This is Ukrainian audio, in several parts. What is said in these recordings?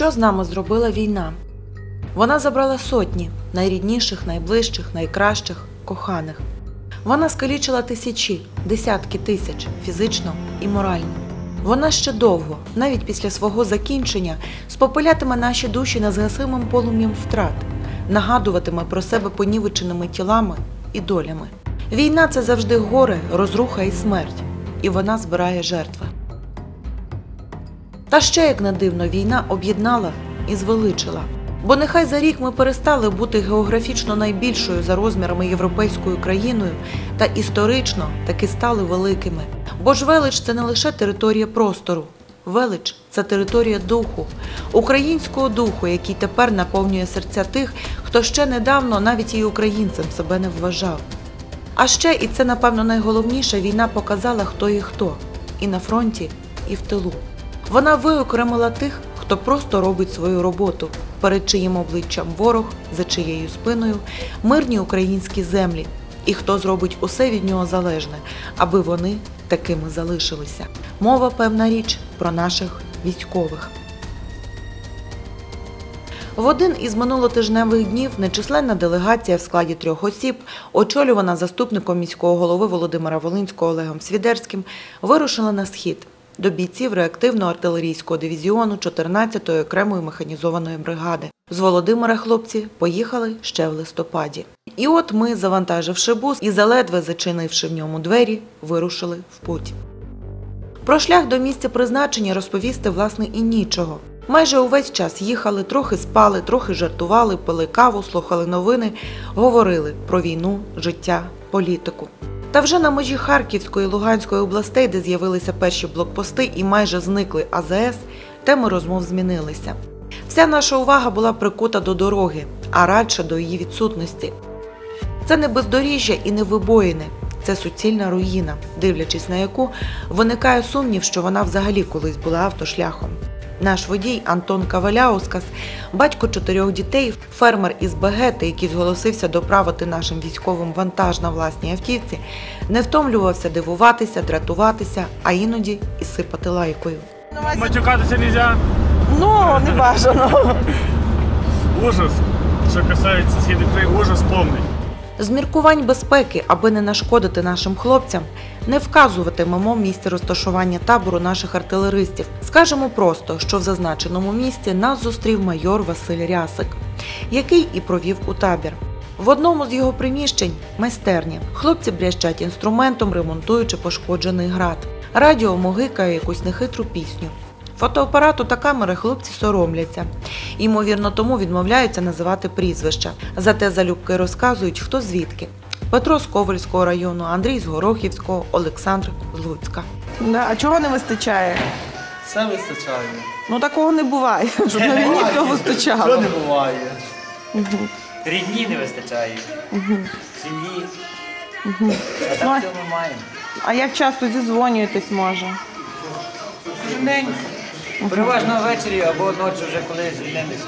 Що з нами зробила війна? Вона забрала сотні найрідніших, найближчих, найкращих, коханих. Вона скалічила тисячі, десятки тисяч фізично і морально. Вона ще довго, навіть після свого закінчення, спопилятиме наші душі незгасимим полум'ям втрат, нагадуватиме про себе понівеченими тілами і долями. Війна це завжди горе, розруха і смерть, і вона збирає жертви. Та ще, як не дивно, війна об'єднала і звеличила. Бо нехай за рік ми перестали бути географічно найбільшою за розмірами європейською країною, та історично таки стали великими. Бо ж велич це не лише територія простору. Велич це територія духу, українського духу, який тепер наповнює серця тих, хто ще недавно навіть і українцем себе не вважав. А ще, і це напевно найголовніше, війна показала, хто є хто і на фронті, і в тилу. Вона виокремила тих, хто просто робить свою роботу, перед чиїм обличчям ворог, за чиєю спиною, мирні українські землі, і хто зробить усе від нього залежне, аби вони такими залишилися. Мова, певна річ, про наших військових. В один із минулотижневих днів нечисленна делегація в складі трьох осіб, очолювана заступником міського голови Володимира Волинського Олегом Свідерським, вирушила на схід до бійців реактивного артилерійського дивізіону 14-ї окремої механізованої бригади. З Володимира хлопці поїхали ще в листопаді. І от ми, завантаживши бус і заледве зачинивши в ньому двері, вирушили в путь. Про шлях до місця призначення розповісти власне і нічого. Майже увесь час їхали, трохи спали, трохи жартували, пили каву, слухали новини, говорили про війну, життя, політику. Та вже на межі Харківської і Луганської областей, де з'явилися перші блокпости і майже зникли АЗС, теми розмов змінилися. Вся наша увага була прикута до дороги, а радше до її відсутності. Це не бездоріжжя і не вибоїни, це суцільна руїна, дивлячись на яку виникає сумнів, що вона взагалі колись була автошляхом. Наш водій Антон Каваляускас, батько чотирьох дітей, фермер із Бегети, який зголосився доправити нашим військовим вантаж на власній автівці, не втомлювався дивуватися, дратуватися, а іноді і сипати лайкою. Матюкатися нельзя. Ну, не бажано. Ужас. Що касається східних ужас повний. З міркувань безпеки, аби не нашкодити нашим хлопцям, не вказуватимемо місце розташування табору наших артилеристів. Скажемо просто, що в зазначеному місці нас зустрів майор Василь Рясик, який і провів у табір. В одному з його приміщень майстерня. Хлопці брящать інструментом, ремонтуючи пошкоджений град. Радіо могикає якусь нехитру пісню. Фотоапарату та камери хлопці соромляться. Ймовірно, тому відмовляються називати прізвища. Зате залюбки розказують, хто звідки. Петро з Ковальського району, Андрій з Горохівського, Олександр з Луцька. Да, а чого не вистачає? Все вистачає. Ну такого не буває, щоб на війні все Що вистачало. не буває? Рідні не вистачає. Сім'ї. А Ну, все ми маємо. А як часто зізвонюєтесь може? День. Переважно ввечері або ночі вже коли звільнилися.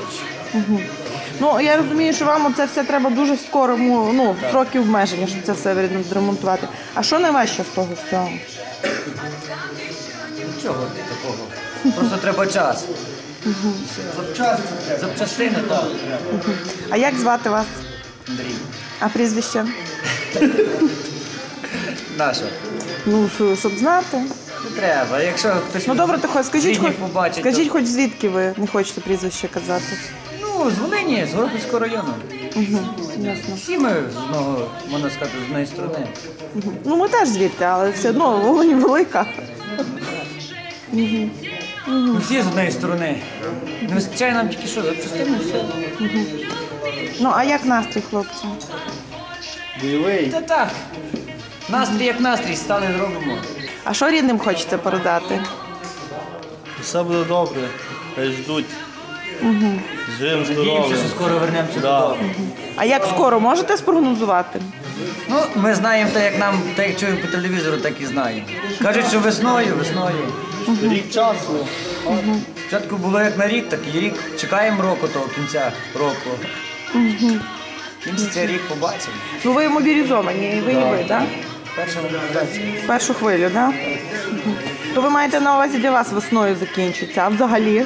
Ну я розумію, що вам це все треба дуже скоро, ну, ну строки обмеження, щоб це все відремонтувати. А що найважче з того всього? Нічого такого. Просто треба час. Запчасти. Запчастини, так. А як звати вас? Андрій. А прізвище? Наша. Ну, що- щоб знати. Не треба. Якщо хтось Ну добре, то хоч скажіть, хоч, побачить, скажіть, то... хоч звідки ви не хочете прізвище казати. Ну, з Волині, з Горохівського району. Угу, ясно. Всі ми з одного, можна сказати, з однієї сторони. Ну ми теж звідти, але все одно Волинь велика. Ми всі з однієї сторони. Не вистачає нам тільки що, запчастини все. Ну а як настрій, хлопці? Бойовий. Та так. Настрій як настрій, стали зробимо. А що рідним хочеться передати? Все буде добре. Хай ждуть. Живим, Надіємося, здоровим. що скоро вернемося Да. додому. А як скоро можете спрогнозувати? Ну, ми знаємо те, як нам, те, як чуємо по телевізору, так і знаємо. Кажуть, що весною, весною. Рік часу. Спочатку було як на рік, так і рік. Чекаємо року того кінця року. Кінці цей рік побачимо. Ну ви мобілізовані, і ви і ви, так? Перша мобілізація. Першу хвилю, так? То ви маєте на увазі для вас весною закінчиться, а взагалі?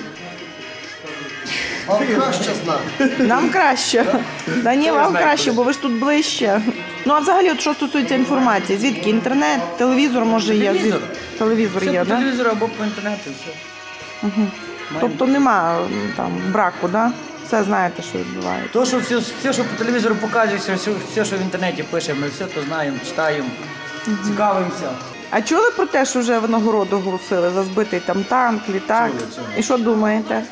Вам краще знати. Нам краще. Да ні, вам краще, бо ви ж тут ближче. Ну а взагалі, от що стосується інформації, звідки інтернет, телевізор може є? Телевізор. Звід- Телевізор Все є, по так? Да? телевізору або по інтернету, все. Тобто нема м, там браку, да? Все знаєте, що відбувається. То, що все, все, що по телевізору показує, все, все, що в інтернеті пише, ми все то знаємо, читаємо, цікавимося. А чули про те, що вже винагороду оголосили за збитий там танк, літак? Чули, чули. І що думаєте?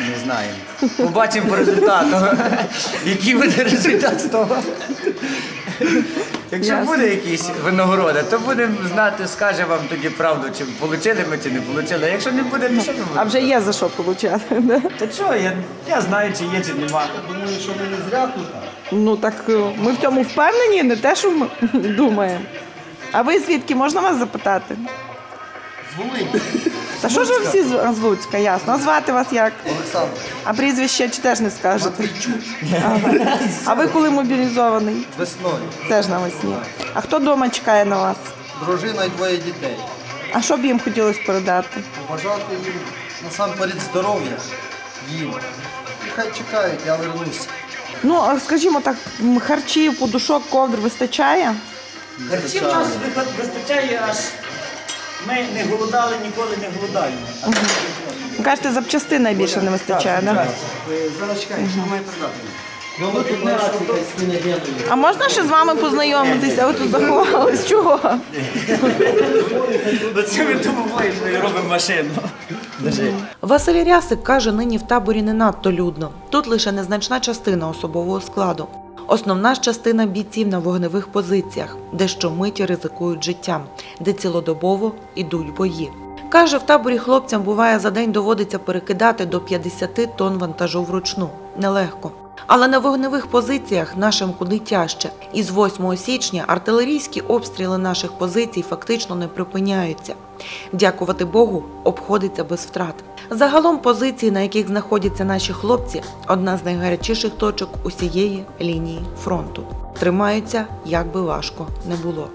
Не знаємо. Побачимо по результату. Який буде результат з того. Якщо Ясно. буде якісь винагорода, то будемо знати, скаже вам тоді правду, чи отримали ми, чи не отримали. А якщо не буде, то що ми А вже є за що получати. Да? Та чого, я, я знаю, чи є, чи нема. Думаю, що ви не зря тут. Ну так е, ми в цьому впевнені, не те, що ми думаємо. А ви звідки можна вас запитати? З Волині. Та що ж ви всі з з Луцька, ясно? А звати вас як? Олександр. А прізвище чи теж не скажете? Ага. А ви коли мобілізований? Весною. Теж навесні. А хто вдома чекає на вас? Дружина і двоє дітей. А що б їм хотілося передати? Побажати їм насамперед здоров'я. Їм. І хай чекають, я вернусь. Ну, а скажімо так, м, харчів, подушок, ковдр вистачає? Харчів нас вистачає аж. Ми не голодали, ніколи не голодаємо. Ви Кажете, запчастин найбільше не вистачає, так? Да? Ну ви тут не раді А можна ще з вами познайомитися? Ви тут заховались? Чого? До цього ми думаємо, що робимо машину. Василь Рясик каже, нині в таборі не надто людно. Тут лише незначна частина особового складу. Основна ж частина бійців на вогневих позиціях, де щомиті ризикують життям, де цілодобово ідуть бої. Каже, в таборі хлопцям буває за день доводиться перекидати до 50 тонн вантажу вручну. Нелегко. Але на вогневих позиціях нашим куди тяжче. І з 8 січня артилерійські обстріли наших позицій фактично не припиняються. Дякувати Богу, обходиться без втрат. Загалом позиції, на яких знаходяться наші хлопці, одна з найгарячіших точок усієї лінії фронту. Тримаються, як би важко не було.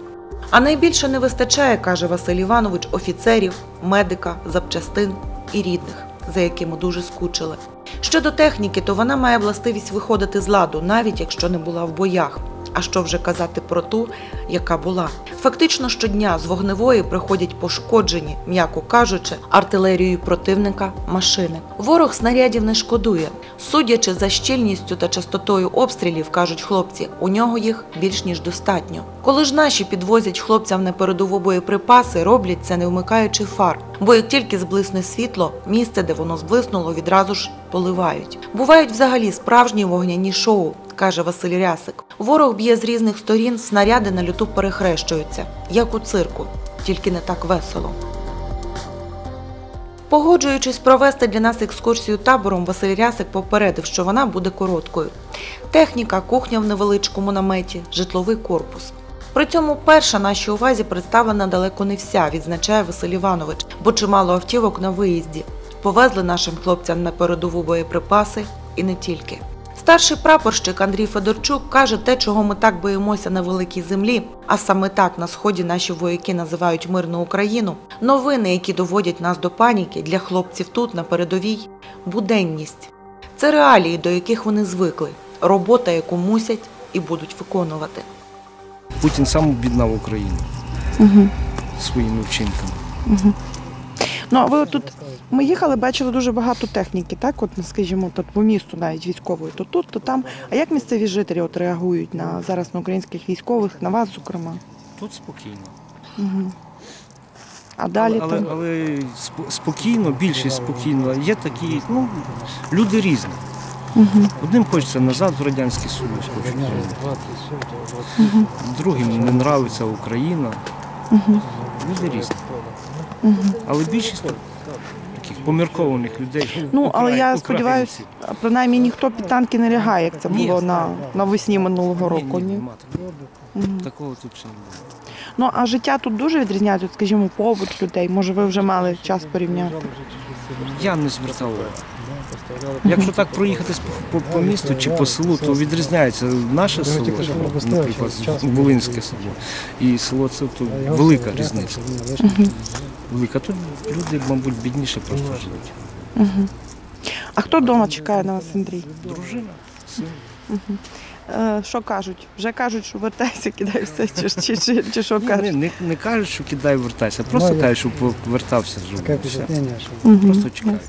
А найбільше не вистачає, каже Василь Іванович, офіцерів, медика, запчастин і рідних, за якими дуже скучили. Щодо техніки, то вона має властивість виходити з ладу, навіть якщо не була в боях. А що вже казати про ту, яка була? Фактично щодня з вогневої приходять пошкоджені, м'яко кажучи, артилерією противника машини. Ворог снарядів не шкодує. Судячи за щільністю та частотою обстрілів, кажуть хлопці, у нього їх більш ніж достатньо. Коли ж наші підвозять хлопцям на передову боєприпаси, роблять це не вмикаючи фар. Бо як тільки зблисне світло, місце, де воно зблиснуло, відразу ж поливають. Бувають взагалі справжні вогняні шоу, каже Василь Рясик. Ворог б'є з різних сторін, снаряди на люту перехрещуються, як у цирку, тільки не так весело. Погоджуючись провести для нас екскурсію табором, Василь Рясик попередив, що вона буде короткою. Техніка, кухня в невеличкому наметі, житловий корпус. При цьому перша нашій увазі представлена далеко не вся, відзначає Василь Іванович, бо чимало автівок на виїзді. Повезли нашим хлопцям на передову боєприпаси і не тільки. Старший прапорщик Андрій Федорчук каже те, чого ми так боїмося на великій землі, а саме так на сході наші вояки називають мирну Україну. Новини, які доводять нас до паніки для хлопців тут на передовій буденність. Це реалії, до яких вони звикли, робота, яку мусять і будуть виконувати. Путін сам об'єднав Україну своїми вчинками. Ну, а ви тут ми їхали, бачили дуже багато техніки, так? От, скажімо, тут по місту навіть військової, то тут, то там. А як місцеві жителі от реагують на зараз на українських військових, на вас, зокрема? Тут спокійно. А далі але, там. але, але спокійно, більше спокійно. Є такі, ну, люди різні. Одним хочеться назад в Радянський Союз, хочуть повернутися. Другим не подобається Україна. Люди різні. Але більшість поміркованих людей. Ну, але я сподіваюся, принаймні ніхто під танки не лягає, як це Ні. було на навесні минулого року. Ні, ні, Ні? нема такого. Тут ще не було. Ну а життя тут дуже відрізняється, скажімо, побут людей. Може, ви вже мали час порівняти. Я не звертав увагу. Якщо так проїхатись по, по, по місту чи по селу, то відрізняється наше село, наприклад, Волинське село, і село це то велика різниця. Велика. Тут люди, мабуть, бідніше просто живуть. А хто вдома чекає на вас, Андрій? Дружина, син. Е, що кажуть? Вже кажуть, що вертайся, кидай все, чи, чи, чи, чи що Ну, кажуть? не, не, не кажуть, що кидай вертайся, просто кажуть, щоб вертався живим. Таке впечатлення, що Мгм. Просто чекають.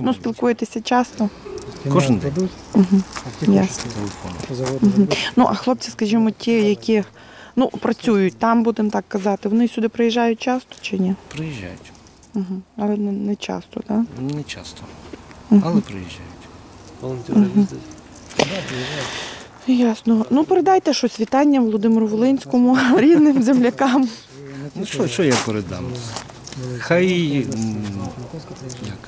Ну, спілкуєтеся часто. Кожен день кладуть, Ясно. телефон. завод Ну, а хлопці, скажімо, ті, які ну, працюють там, будемо так казати, вони сюди приїжджають часто чи ні? Приїжджають. Угу. Але не, не часто, так? Не часто, але приїжджають. Волонтери їздять. Ясно. Ну, передайте щось вітання Володимиру Волинському, рідним землякам. Ну що, що я передам? Хай. м, Як?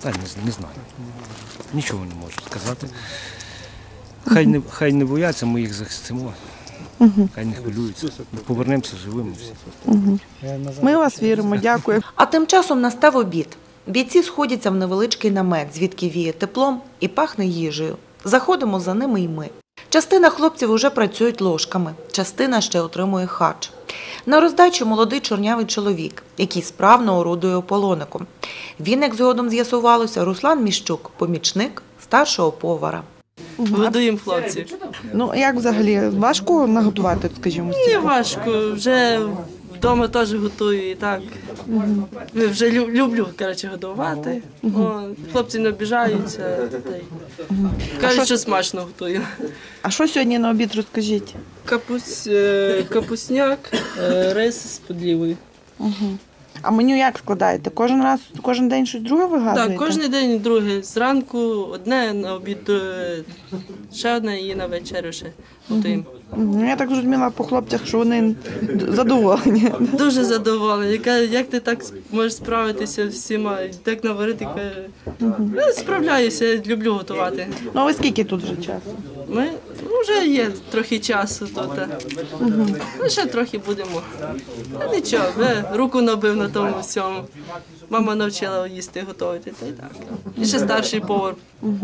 Та не, з- не знаю. Нічого не можу сказати. Хай не, хай не бояться, ми їх захистимо. Хай не хвилюються. Ми повернемося живими всі. Ми в вас віримо, дякую. А тим часом настав обід. Бійці сходяться в невеличкий намет, звідки віє теплом і пахне їжею. Заходимо за ними й ми. Частина хлопців уже працюють ложками, частина ще отримує хач. На роздачу молодий чорнявий чоловік, який справно орудує ополоником. Він, як згодом з'ясувалося, Руслан Міщук, помічник старшого повара. Годуємо хлопців. Ну, як взагалі важко наготувати, скажімо, Не важко, вже вдома теж готую і так. Я Вже лю- люблю коротше, годувати. О, хлопці не обіжаються. та й Кажуть, що смачно готую. А що сьогодні на обід розкажіть? Капусь, е, капусняк, е, рис з подлівою. А меню як складаєте? Кожен раз, кожен день щось друге вигадуєте? Так, кожен день друге. Зранку одне, на обід е, ще одне і на вечерю ще готуємо. Мгм. Я так зрозуміла по хлопцях, що вони задоволені. Дуже задоволена. Яка, як ти так можеш справитися з всіма? Так наварити, каже, «Ну, справляюся, я люблю готувати. Ну а ви скільки тут вже часу? Ми ну, вже є трохи часу тут. Ну, ще трохи будемо. Та нічого, вже руку набив на тому всьому. Мама навчила їсти готувати, та й так. І ще старший повар.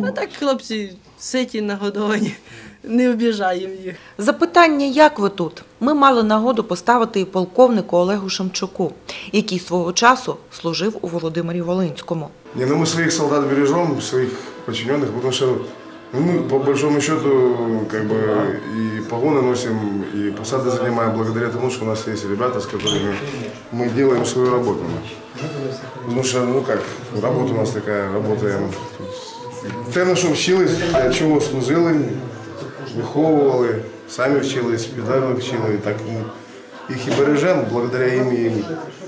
А так хлопці ситі нагодовані, не обіжаємо їх. Запитання, як ви тут? Ми мали нагоду поставити і полковнику Олегу Шемчуку, який свого часу служив у Володимирі Волинському. Не, ну мы своих солдат бережем, своих подчиненных, потому что ну, мы по большому счету как бы и погоны носим, и посады занимаем благодаря тому, что у нас есть ребята, с которыми мы делаем свою работу. Потому что, ну как, работа у нас такая, работаем. Те, на що вчились, для чого служили, виховували, самі вчились, педагоги вчили, так ну, їх і бережемо, благодаря їм і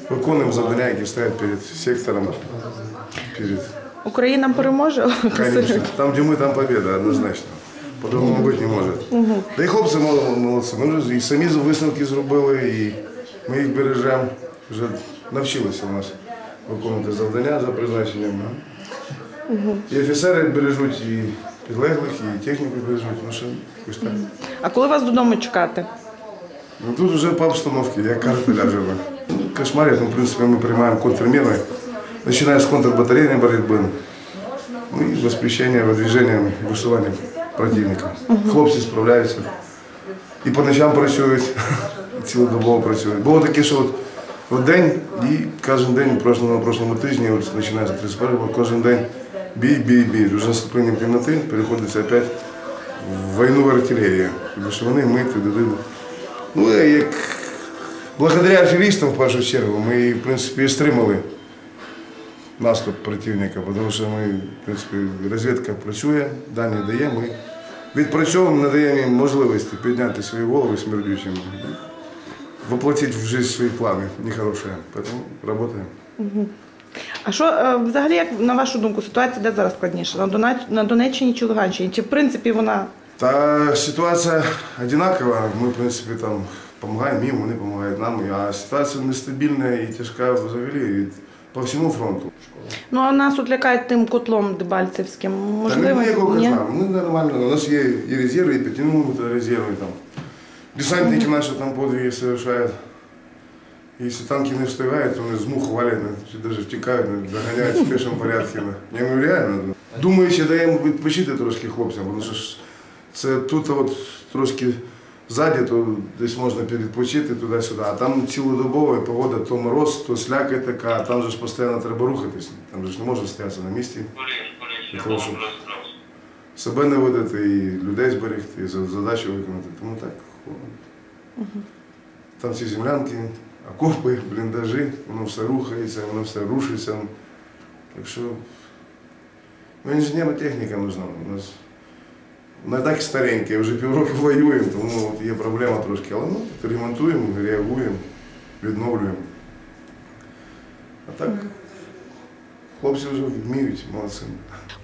виконуємо завдання, які стоять перед сектором, перед Україна переможе? Конечно. Там, где мы, там победа, однозначно. По-другому бути не може. Да і хлопці мол- молодці. Ми вже і самі висновки зробили, і ми їх бережемо. Вже навчилися у нас виконувати завдання за призначенням. І офіцери бережуть, і підлеглих, і техніку бережуть. Ну що, якось так. А коли вас додому чекати? Ну тут вже по обстановці, як карта ляжемо. Кошмарить, ну, в принципі, ми приймаємо контрміри, починаючи з контрбатарейної боротьби, ну і воспрещення, видвіження, висування противника. Хлопці справляються. І по ночам працюють, цілодобово працюють. Було таке, що от, от день і кожен день, в прошлому, на прошлому тижні, от починається 31-го, кожен день бій, бій, бій. Вже наступленням темноти переходиться опять в війну в артилерію. Тому що вони ми туди. Ну, я як благодаря аферистам, в першу чергу, ми, в принципі, і стримали наступ противника, тому що ми, в принципі, розвідка працює, дані дає, ми відпрацьовуємо, надаємо їм можливості підняти свої голови смердючими, воплотити в життя свої плани нехороші. Тому працюємо. А що е, взагалі, як на вашу думку, ситуація де зараз складніша? На, Донеччині чи Луганщині? Чи в принципі вона Та ситуація одинакова. Ми, в принципі, там допомагаємо їм, вони допомагають нам. А ситуація нестабільна і тяжка взагалі по всьому фронту. ну а нас от лякають тим котлом Дебальцевським? Та Можливо, ніякого ні? котла. Ми нормально. У нас є і резерви, і підтягнуті резерви там. Десантники наші там подвиги совершають. Если танки не встигають, то вони з мух валять, навіть втікають, доганяють в пішому порядку. Я ну реально. Думаю, ще даємо відпочити трошки хлопцям, тому що це тут от трошки ззаді, то десь можна передпочити туди-сюди. А там цілодобова погода, то мороз, то слякоть така, а там же ж постійно треба рухатись. Там же ж не можна стоятися на місці. Для того, щоб себе не видати, і людей зберегти, і задачу виконати. Тому так. Там ці землянки, окопи, бліндажі, воно все рухається, воно все рушиться. Так що ну, інженерна техніка нужна. У нас не так стареньке, вже півроку воюємо, тому от є проблема трошки. Але ну, ремонтуємо, реагуємо, відновлюємо. А так, хлопці вже вміють, молодці.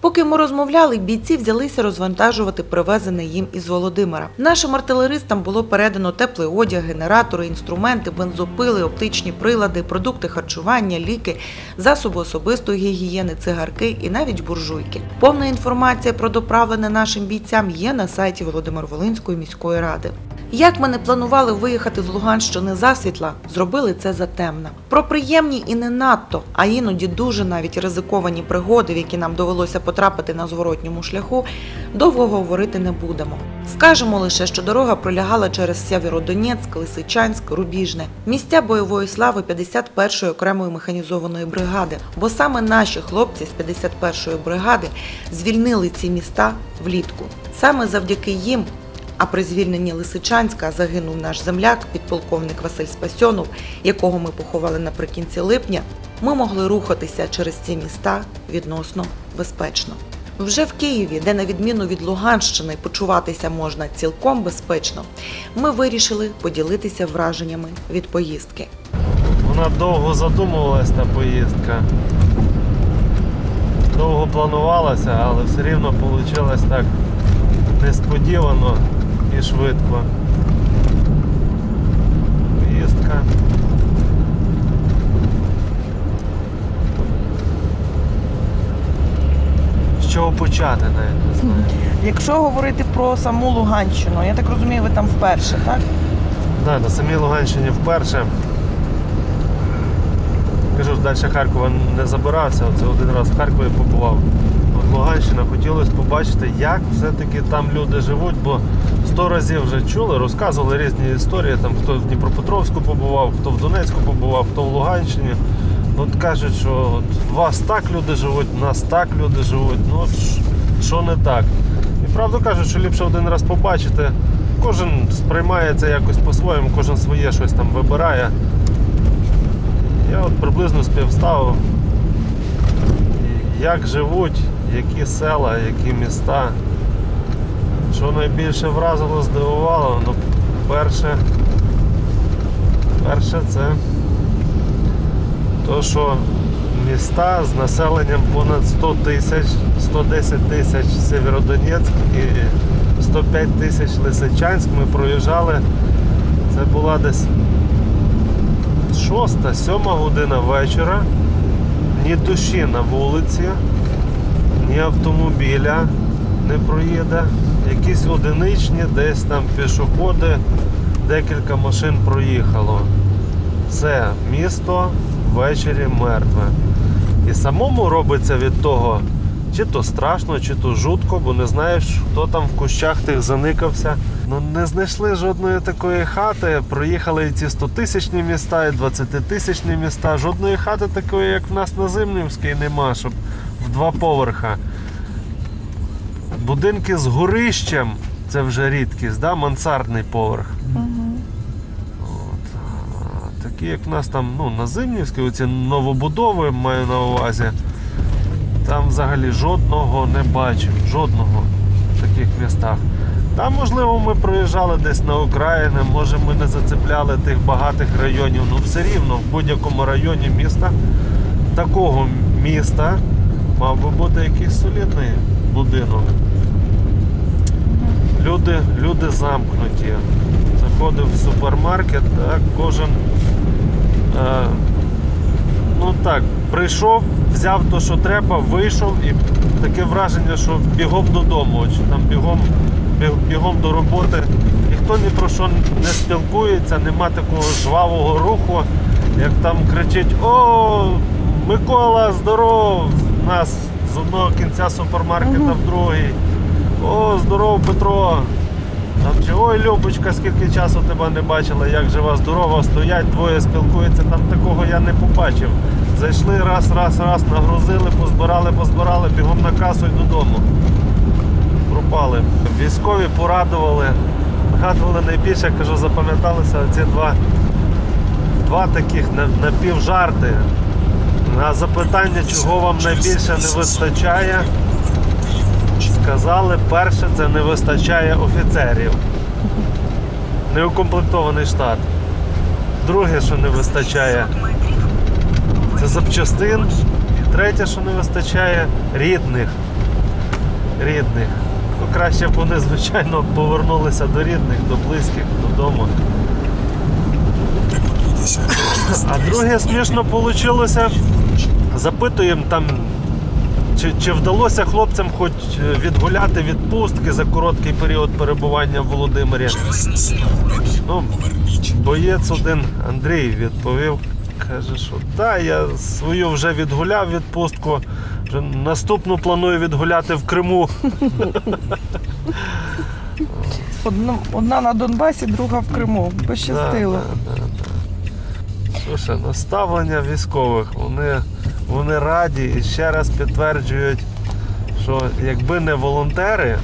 Поки ми розмовляли, бійці взялися розвантажувати привезене їм із Володимира. Нашим артилеристам було передано теплий одяг, генератори, інструменти, бензопили, оптичні прилади, продукти харчування, ліки, засоби особистої гігієни, цигарки і навіть буржуйки. Повна інформація про доправлене нашим бійцям є на сайті Володимир-Волинської міської ради. Як ми не планували виїхати з Луганщини засвітла, зробили це затемно. Про приємні і не надто, а іноді дуже навіть ризиковані пригоди, в які нам довелося потрапити на зворотньому шляху, довго говорити не будемо. Скажемо лише, що дорога пролягала через Сєвєродонецьк, Лисичанськ, Рубіжне, місця бойової слави 51-ї окремої механізованої бригади, бо саме наші хлопці з 51-ї бригади звільнили ці міста влітку. Саме завдяки їм а при звільненні Лисичанська загинув наш земляк, підполковник Василь Спасьонов, якого ми поховали наприкінці липня. Ми могли рухатися через ці міста відносно безпечно. Вже в Києві, де на відміну від Луганщини почуватися можна цілком безпечно, ми вирішили поділитися враженнями від поїздки. Вона довго задумувалась та поїздка. Довго планувалася, але все рівно вийшло так несподівано і швидко. Поїздка. З чого почати навіть не знаю. Якщо говорити про саму Луганщину, я так розумію, ви там вперше, так? Да, на самій Луганщині вперше. Кажу далі Харкова не забирався, оце один раз в Харкові побував. Луганщина хотілося побачити, як все-таки там люди живуть, бо сто разів вже чули, розказували різні історії, там хто в Дніпропетровську побував, хто в Донецьку побував, хто в Луганщині. От кажуть, що от вас так люди живуть, у нас так люди живуть. Ну що не так. І правду кажуть, що ліпше один раз побачити. Кожен сприймає це якось по-своєму, кожен своє щось там вибирає. Я от приблизно співставив, як живуть, які села, які міста. Що найбільше вразило, здивувало, ну, перше, перше це то, що міста з населенням понад 100 тисяч, 110 тисяч Сєвєродонецьк і 105 тисяч Лисичанськ. Ми проїжджали. Це була десь шоста, сьома година вечора. Ні душі на вулиці, ні автомобіля не проїде. Якісь одиничні, десь там пішоходи, декілька машин проїхало. Все, місто ввечері мертве. І самому робиться від того, чи то страшно, чи то жутко, бо не знаєш, хто там в кущах тих заникався. Ну не знайшли жодної такої хати. Проїхали і ці 100-тисячні міста, і 20-тисячні міста. Жодної хати такої, як в нас на Зимнівській, нема, щоб два поверха. Будинки з горищем це вже рідкість, да? мансардний поверх. От. Такі, як в нас там ну, на Зимнівській, оці новобудови маю на увазі. Там взагалі жодного не бачив, жодного в таких містах. Там, можливо, ми проїжджали десь на Україну, може ми не зацепляли тих багатих районів, ну все рівно в будь-якому районі міста, такого міста мав би бути якийсь солідний будинок. Люди, люди замкнуті. Заходив в супермаркет, так, кожен е, ну так, прийшов, взяв то, що треба, вийшов і таке враження, що бігом додому, чи там бігом, біг- бігом до роботи. Ніхто ні про що не спілкується, нема такого жвавого руху, як там кричить О, Микола, здоров! Нас з одного кінця супермаркета в другий. О, здоров, Петро! Там чи ой, Любочка, скільки часу тебе не бачила, як жива здорова, стоять, двоє спілкуються, там такого я не побачив. Зайшли раз, раз, раз, нагрузили, позбирали, позбирали, бігом на касу і додому. Пропали. Військові порадували, нагадували найбільше, кажу, запам'яталися ці два, два таких на- напівжарти. На запитання, чого вам найбільше не вистачає, сказали, перше, це не вистачає офіцерів. Неукомплектований штат. Друге, що не вистачає, це запчастин. Третє, що не вистачає, рідних. Рідних. Ну, краще б вони, звичайно, повернулися до рідних, до близьких, додому. А друге смішно вийшло. Запитуємо там, чи, чи вдалося хлопцям хоч е, відгуляти відпустки за короткий період перебування в Володимирі. Ну, боєць один Андрій відповів, каже, що так, я свою вже відгуляв відпустку. Вже наступну планую відгуляти в Криму. Одна, одна на Донбасі, друга в Криму. Пощастило. Да, да, да, да. Слушай, наставлення військових, вони, вони раді і ще раз підтверджують, що якби не волонтери,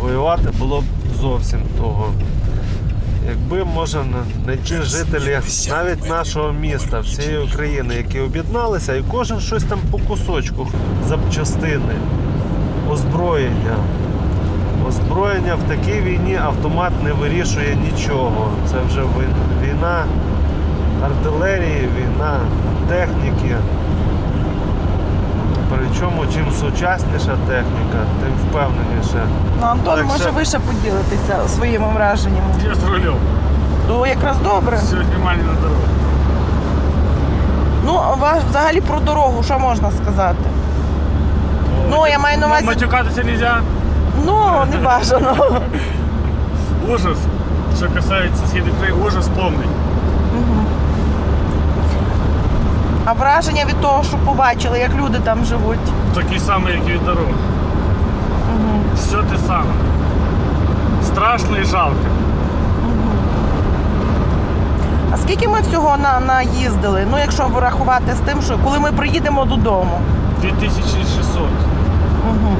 воювати було б зовсім того. Якби може не жителі навіть нашого міста, всієї України, які об'єдналися, і кожен щось там по кусочку, запчастини, озброєння. Озброєння в такій війні автомат не вирішує нічого. Це вже війна артилерії, війна техніки. Причому чим сучасніша техніка, тим впевненіше. Ну, Антон, Так може що- ви ще поділитися своїми враженнями? Я з рулем. То якраз добре. Сьогодні малі на дорогу. Ну, а взагалі про дорогу, що можна сказати? Ну, я маю на увазі. Матюкатися не можна. Ну, не бажано. Ужас. Що касається східних країн, ужас повний. А враження від того, що побачили, як люди там живуть. Такий самий, як і від дороги. Все те саме. Страшно і жалко. А скільки ми всього на, наїздили? Ну, якщо врахувати з тим, що коли ми приїдемо додому. 2600. Угу.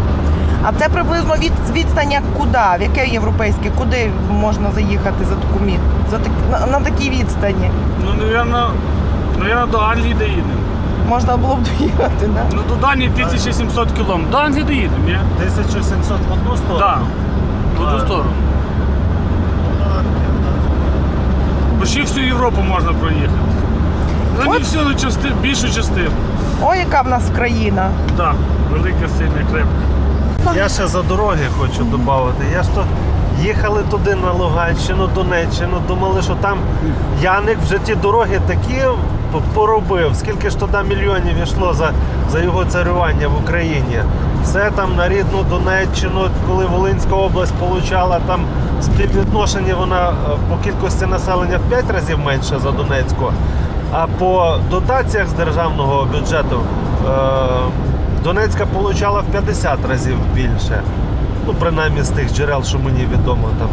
А це приблизно від відстань як куди? В яке європейське? Куди можна заїхати за таку мі... за так... на, на такій відстані? Ну, навірно, навірно, до Англії доїдемо. Можна було б доїхати, да? Ну, до Данії 1700 кілометрів. До Англії доїдемо, ні? 1700 в одну сторону. Так. В одну сторону. Бо ще всю Європу можна проїхати. Ну, не От. всю, ну, части, більшу частину. Ой, яка в нас країна. Так, велика, сильна, крепка. Я ще за дороги хочу додати. Я ж то їхали туди на Луганщину, Донеччину, думали, що там Яник вже ті дороги такі поробив. Скільки ж туди мільйонів йшло за, за його царювання в Україні. Все там на рідну Донеччину, коли Волинська область получала там співвідношення, вона е, по кількості населення в 5 разів менше за Донецьку. А по дотаціях з державного бюджету е, Донецька получала в 50 разів більше. Ну, принаймні з тих джерел, що мені відомо там.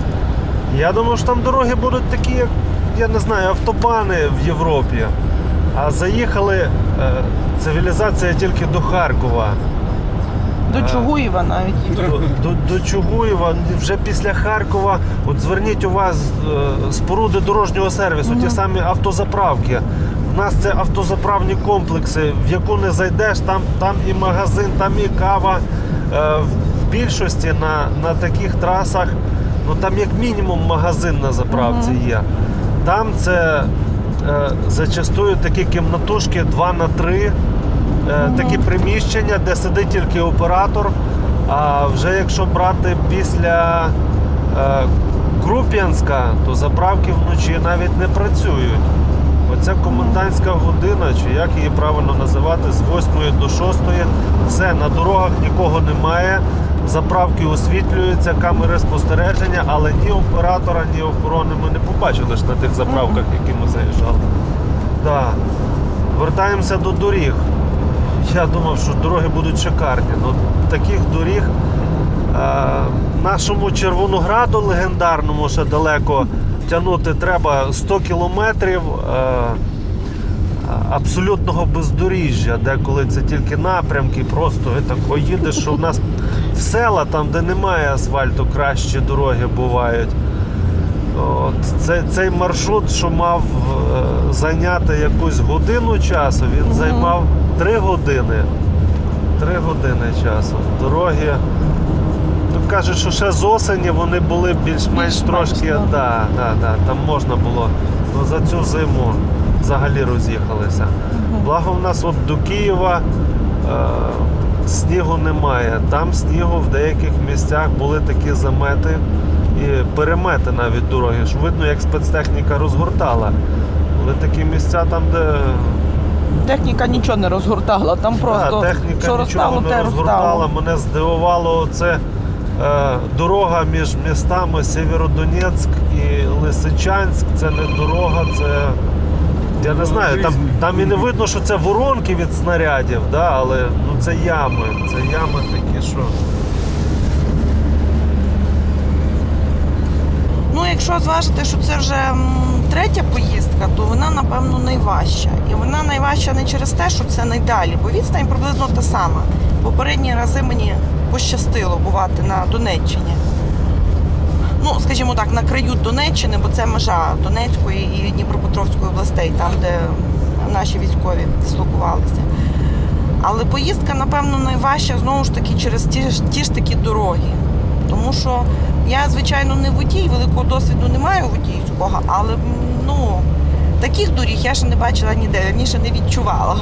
Я думав, що там дороги будуть такі, як, я не знаю, автобани в Європі. А заїхали е, цивілізація тільки до Харкова. До Чугуєва навіть. До, до, до Чугуєва, вже після Харкова, от зверніть у вас е, споруди дорожнього сервісу, ті самі автозаправки. У нас це автозаправні комплекси, в яку не зайдеш, там, там і магазин, там і кава. Е, в більшості на, на таких трасах, ну там як мінімум магазин на заправці є. Там це е, зачастую такі кімнатушки 2 на 3 е, такі приміщення, де сидить тільки оператор. А вже якщо брати після е, Круп'янська, то заправки вночі навіть не працюють. Оця комендантська година, чи як її правильно називати, з 8 до 6, все, на дорогах нікого немає, заправки освітлюються, камери спостереження, але ні оператора, ні охорони ми не побачили ж на тих заправках, які ми заїжджали. Да. Вертаємося до доріг. Я думав, що дороги будуть шикарні. Ну, таких доріг нашому Червонограду легендарному ще далеко тягнути треба 100 кілометрів е, абсолютного бездоріжжя, де коли це тільки напрямки, просто і тако їдеш, що в нас в села, там, де немає асфальту, кращі дороги бувають. От, це, цей маршрут, що мав е, зайняти якусь годину часу, він займав 3 години. 3 години часу. Дороги. Тут кажуть, що ще з осені вони були більш-менш трошки. Да, да, да, там можна було. Ну, за цю зиму взагалі роз'їхалися. Благо в нас от до Києва е, снігу немає. Там снігу в деяких місцях були такі замети і перемети навіть дороги. Що видно, як спецтехніка розгортала. Були такі місця там, де Техніка нічого не розгортала, там просто Да, техніка що нічого не те розгортала. Мене здивувало це дорога між містами Сєвєродонецьк і Лисичанськ. Це не дорога, це. Я не знаю, там, там і не видно, що це воронки від снарядів, да, але ну, це ями. Це ями такі, що. Ну, якщо зважити, що це вже третя поїздка, то вона, напевно, найважча. І вона найважча не через те, що це найдалі, бо відстань приблизно та сама. Попередні рази мені пощастило бувати на Донеччині. Ну, скажімо так, на краю Донеччини, бо це межа Донецької і Дніпропетровської областей, там, де наші військові дислокувалися. Але поїздка, напевно, найважча знову ж таки через ті, ж- ті ж такі дороги. Тому що я, звичайно, не водій, великого досвіду не маю водійського, але ну, таких доріг я ще не бачила ніде, раніше не відчувала.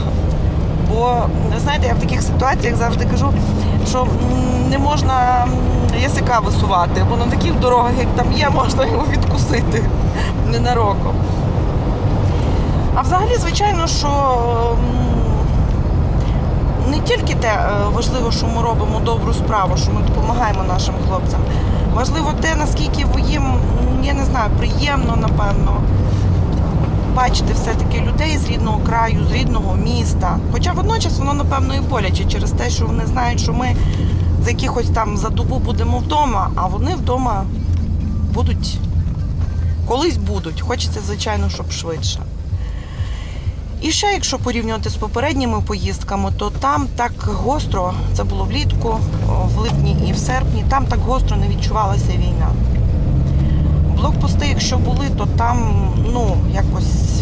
Бо, знаєте, я в таких ситуаціях завжди кажу, що не можна м, язика висувати, бо на таких дорогах, як там є, можна його відкусити ненароком. А взагалі, звичайно, що не тільки те е, важливо, що ми робимо добру справу, що ми допомагаємо нашим хлопцям. Важливо те, наскільки їм, я не знаю, приємно, напевно, бачити все-таки людей з рідного краю, з рідного міста. Хоча водночас воно, напевно, і боляче через те, що вони знають, що ми за якихось там за добу будемо вдома, а вони вдома будуть колись будуть. Хочеться, звичайно, щоб швидше. І ще, якщо порівнювати з попередніми поїздками, то там так гостро, це було влітку, в липні і в серпні, там так гостро не відчувалася війна. Блокпости, якщо були, то там ну, якось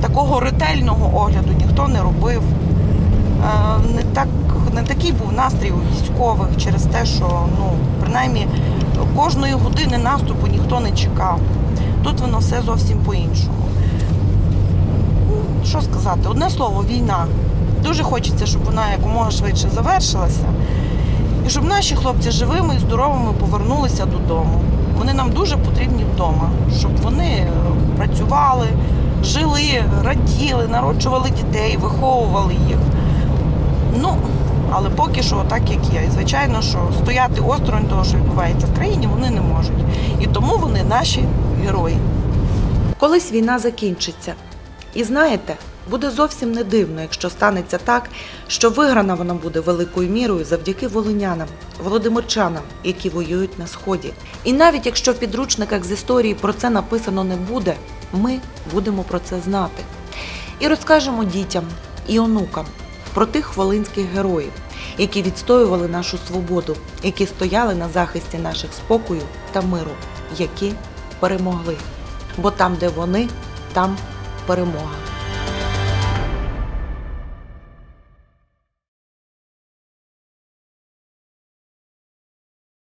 такого ретельного огляду ніхто не робив. Е, Не, так, не такий був настрій у військових через те, що ну, принаймні кожної години наступу ніхто не чекав. Тут воно все зовсім по-іншому що сказати, одне слово, війна. Дуже хочеться, щоб вона якомога швидше завершилася. І щоб наші хлопці живими і здоровими повернулися додому. Вони нам дуже потрібні вдома, щоб вони е, працювали, жили, раділи, народжували дітей, виховували їх. Ну, але поки що так, як є. І звичайно, що стояти осторонь того, що відбувається в країні, вони не можуть. І тому вони наші герої. Колись війна закінчиться. І знаєте, буде зовсім не дивно, якщо станеться так, що виграна вона буде великою мірою завдяки волинянам, володимирчанам, які воюють на сході. І навіть якщо в підручниках з історії про це написано не буде, ми будемо про це знати. І розкажемо дітям і онукам про тих волинських героїв, які відстоювали нашу свободу, які стояли на захисті наших спокою та миру, які перемогли. Бо там, де вони, там перемога.